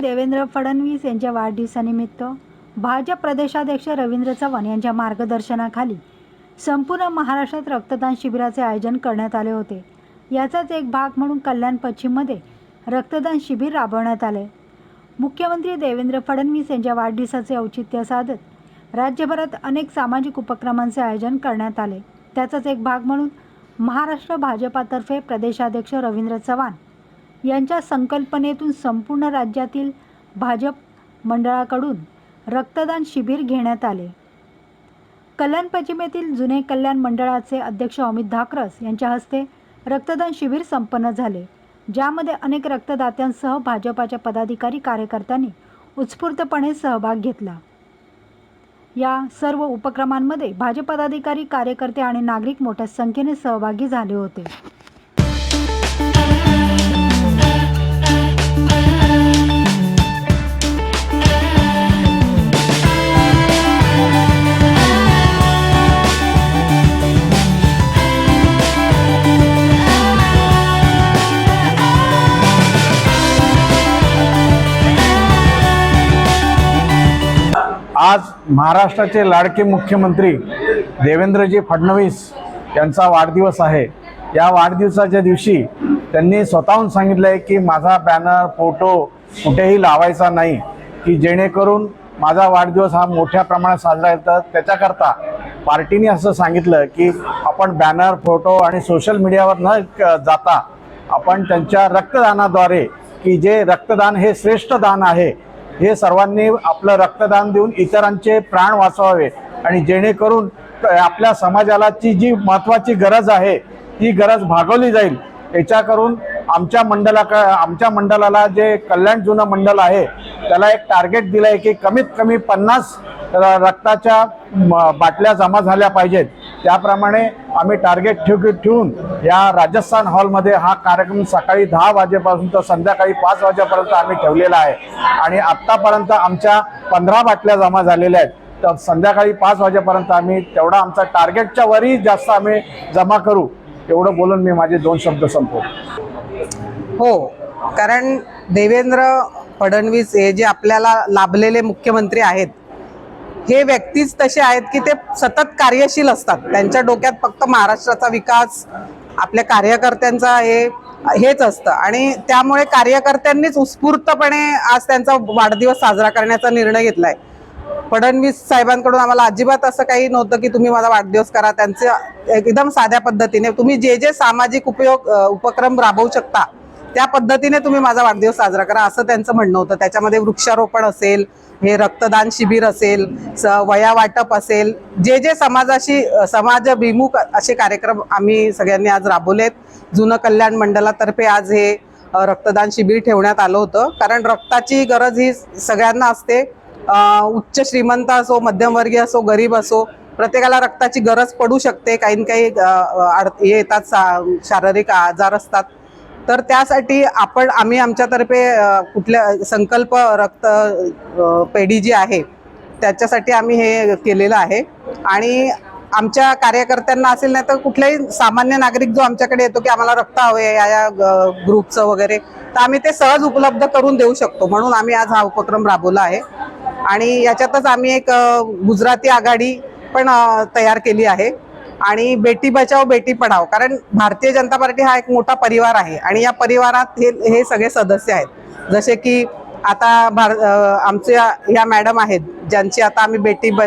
देवेंद्र फडणवीस यांच्या वाढदिवसानिमित्त भाजप प्रदेशाध्यक्ष रवींद्र चव्हाण यांच्या मार्गदर्शनाखाली संपूर्ण महाराष्ट्रात रक्तदान शिबिराचे आयोजन करण्यात आले होते. याचाच एक भाग म्हणून कल्याण पश्चिममध्ये रक्तदान शिबिर राबवण्यात आले. मुख्यमंत्री देवेंद्र फडणवीस यांच्या वाढदिवसाचे औचित्य साधत राज्यभरात अनेक सामाजिक उपक्रमांचे आयोजन करण्यात आले. त्याचाच एक भाग म्हणून महाराष्ट्र भाजपातर्फे प्रदेशाध्यक्ष रवींद्र चव्हाण यांच्या संकल्पनेतून संपूर्ण राज्यातील भाजप मंडळाकडून रक्तदान शिबिर घेण्यात आले. कल्याण पश्चिमेतील जुने कल्याण मंडळाचे अध्यक्ष अमित धाकरस यांच्या हस्ते रक्तदान शिबिर संपन्न झाले ज्यामध्ये अनेक रक्तदात्यांसह भाजपाच्या पदाधिकारी कार्यकर्त्यांनी उत्स्फूर्तपणे सहभाग घेतला. या सर्व उपक्रमांमध्ये भाजप पदाधिकारी कार्यकर्ते आणि नागरिक मोठ्या संख्येने सहभागी झाले होते. आज महाराष्ट्राचे लाडके मुख्यमंत्री देवेंद्रजी फडणवीस यांचा वाढदिवस आहे. या वाढदिवसाच्या दिवशी त्यांनी स्वतःहून सांगितलं आहे की माझा बॅनर फोटो कुठेही लावायचा नाही की जेणेकरून माझा वाढदिवस हा मोठ्या प्रमाणात साजरा येतात त्याच्याकरता पार्टीने असं सांगितलं की आपण बॅनर फोटो आणि सोशल मीडियावर न जाता आपण त्यांच्या रक्तदानाद्वारे की जे रक्तदान हे श्रेष्ठ दान आहे हे सर्वांनी आपलं रक्तदान देऊन इतरांचे प्राण वाचवावे. आणि जेणेकरून आपल्या समाजालाची जी महत्त्वाची गरज आहे ती गरज भागवली जाईल. याच्याकरून आमच्या मंडळा आमच्या मंडळाला जे कल्याण जुनं मंडल आहे त्याला एक टार्गेट दिलं आहे की कमीत कमी पन्नास रक्ताच्या म, बाटल्या जमा झाल्या पाहिजेत. त्याप्रमाणे आम्ही टार्गेट ठेव ठेवून या राजस्थान हॉलमध्ये हा कार्यक्रम सकाळी दहा वाजेपासून तर संध्याकाळी पाच वाजेपर्यंत आम्ही ठेवलेला आहे. आणि आत्तापर्यंत आमच्या पंधरा बाटल्या जमा झालेल्या आहेत. तर संध्याकाळी पाच वाजेपर्यंत आम्ही तेवढा आमचा टार्गेटच्या वरही जास्त आम्ही जमा करू. एवढं बोलून मी माझे दोन शब्द संपवतो. हो कारण देवेंद्र फडणवीस हे जे आपल्याला लाभलेले मुख्यमंत्री आहेत हे व्यक्तीच तसे आहेत की ते सतत कार्यशील असतात. त्यांच्या डोक्यात फक्त महाराष्ट्राचा विकास आपल्या कार्यकर्त्यांचा हे हेच असतं. आणि त्यामुळे कार्यकर्त्यांनीच उत्स्फूर्तपणे आज त्यांचा वाढदिवस साजरा करण्याचा निर्णय घेतलाय. फडणवीस साहेबांकडून आम्हाला अजिबात असं काही नव्हतं की तुम्ही माझा वाढदिवस करा. त्यांचे एकदम साध्या पद्धतीने तुम्ही जे जे सामाजिक उपयोग उपक्रम राबवू शकता त्या पद्धतीने तुम्ही माझा वाढदिवस साजरा करा असं त्यांचं म्हणणं होतं. त्याच्यामध्ये वृक्षारोपण असेल हे रक्तदान शिबिर असेल स- वया वाटप असेल जे जे समाजाशी अ, समाजभिमुख असे कार्यक्रम आम्ही सगळ्यांनी आज राबवलेत. जुनं कल्याण मंडळातर्फे आज हे रक्तदान शिबिर ठेवण्यात आलं होतं. कारण रक्ताची गरज ही सगळ्यांना असते. उच्च श्रीमंत असो मध्यमवर्गीय असो गरीब असो प्रत्येकाला रक्ताची गरज पडू शकते. काही काही अड- हे येतात सा- शारीरिक आजार असतात. तर त्यासाठी आपण आम्ही आमच्यातर्फे कुठल्या संकल्प रक्त पेढी जी आहे त्याच्यासाठी आम्ही हे केलेलं आहे. आणि आमच्या कार्यकर्त्यांना असेल नाही तर कुठलाही सामान्य नागरिक जो आमच्याकडे येतो की आम्हाला रक्त हवे या या ग- ग्रुपचं वगैरे तर आम्ही ते सहज उपलब्ध करून देऊ शकतो. म्हणून आम्ही आज हा उपक्रम राबवला आहे. आणि याच्यातच आम्ही एक गुजराती आघाडी पण तयार केली आहे. आणि बेटी बचाव बेटी पढाव कारण भारतीय जनता पार्टी हा एक मोठा परिवार आहे. आणि या परिवारात हे हे सगळे सदस्य आहेत. जसे की आता भार आमच्या ह्या मॅडम आहेत ज्यांची आता आम्ही बेटी ब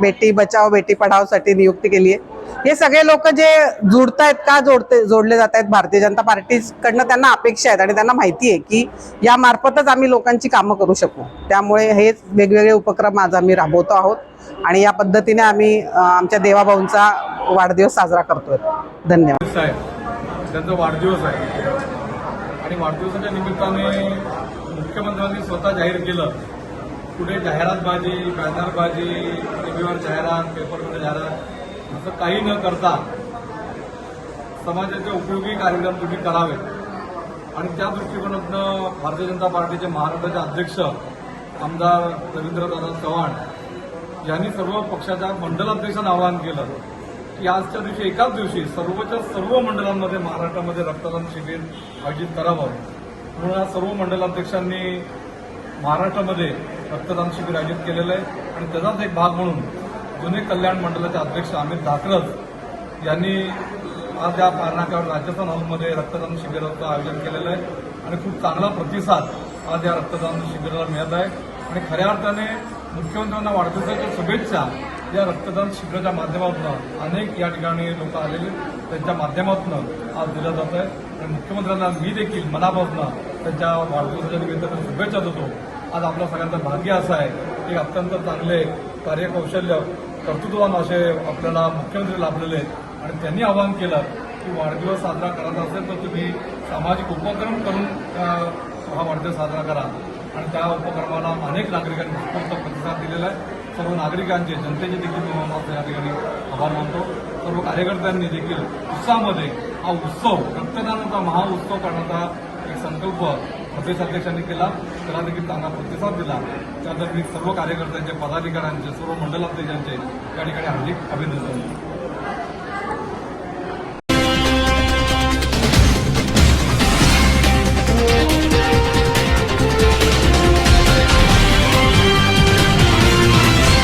बेटी बचाव बेटी पढावसाठी नियुक्ती केली आहे. हे सगळे लोक जे जुडतायत का जोडते जोडले जात आहेत भारतीय जनता पार्टीकडनं त्यांना अपेक्षा आहेत आणि त्यांना माहिती आहे की या मार्फतच आम्ही लोकांची कामं करू शकू. त्यामुळे हेच वेगवेगळे उपक्रम आज आम्ही राबवतो आहोत आणि या पद्धतीने आम्ही आमच्या देवाभाऊंचा वाढदिवस साजरा करतोय. धन्यवाद. आहे. त्यांचा वाढदिवस आहे. आणि वाढदिवसाच्या निमित्ताने मुख्यमंत्र्यांनी स्वतः जाहीर केलं. कुठे जाहिरातबाजी बॅनरबाजी टीव्हीवर जाहिरात पेपरमध्ये जाहिरात असं काही न करता समाजाचे उपयोगी कार्यक्रम तुम्ही करावे आणि त्या दृष्टिकोनातनं भारतीय जनता पार्टीचे महाराष्ट्राचे अध्यक्ष आमदार रवींद्रदादा चव्हाण यांनी सर्व पक्षाच्या मंडलाध्यक्षांना आवाहन केलं की आजच्या दिवशी एकाच दिवशी सर्वच्या सर्व मंडळांमध्ये महाराष्ट्रामध्ये रक्तदान शिबिर आयोजित करावं. म्हणून या सर्व मंडलाध्यक्षांनी महाराष्ट्रामध्ये रक्तदान शिबिर आयोजित केलेलं आहे. आणि त्याचाच एक भाग म्हणून जुने कल्याण मंडळाचे अध्यक्ष अमित धाकरस यांनी आज या कारणाकावर राजस्थान हॉलमध्ये रक्तदान शिबिराचं आयोजन केलेलं आहे. आणि खूप चांगला प्रतिसाद आज या रक्तदान शिबिराला मिळत आहे. आणि खऱ्या अर्थाने मुख्यमंत्र्यांना वाढदिवसाच्या शुभेच्छा या रक्तदान शिबिराच्या माध्यमातून अनेक या ठिकाणी लोक आलेले त्यांच्या माध्यमातून आज दिलं जात आहे तर मुख्यमंत्र्यांना मी देखील मनापासून त्यांच्या वाढदिवसाच्या निमित्तानं शुभेच्छा देतो. आज आपला सगळ्यांचा भाग्य असं आहे की अत्यंत चांगले कार्यकौशल्य कर्तृत्ववान असे आपल्याला मुख्यमंत्री लाभलेले आहेत. आणि त्यांनी आवाहन केलं की वाढदिवस साजरा करायचा असेल तर तुम्ही सामाजिक उपक्रम करून हा वाढदिवस साजरा करा. आणि त्या उपक्रमाला अनेक नागरिकांनी उत्स्फूर्त प्रतिसाद दिलेला आहे. सर्व नागरिकांचे जनतेचे देखील मी या ठिकाणी आभार मानतो. सर्व कार्यकर्त्यांनी देखील उत्साहामध्ये हा उत्सव रक्तदानाचा महाउत्सव करण्याचा एक संकल्प प्रदेशाध्यक्षांनी केला त्याला देखील चांगला प्रतिसाद दिला त्याबद्दल सर्व कार्यकर्त्यांचे पदाधिकाऱ्यांचे सर्व मंडलाध्यक्षांचे या ठिकाणी हार्दिक अभिनंदन करतो.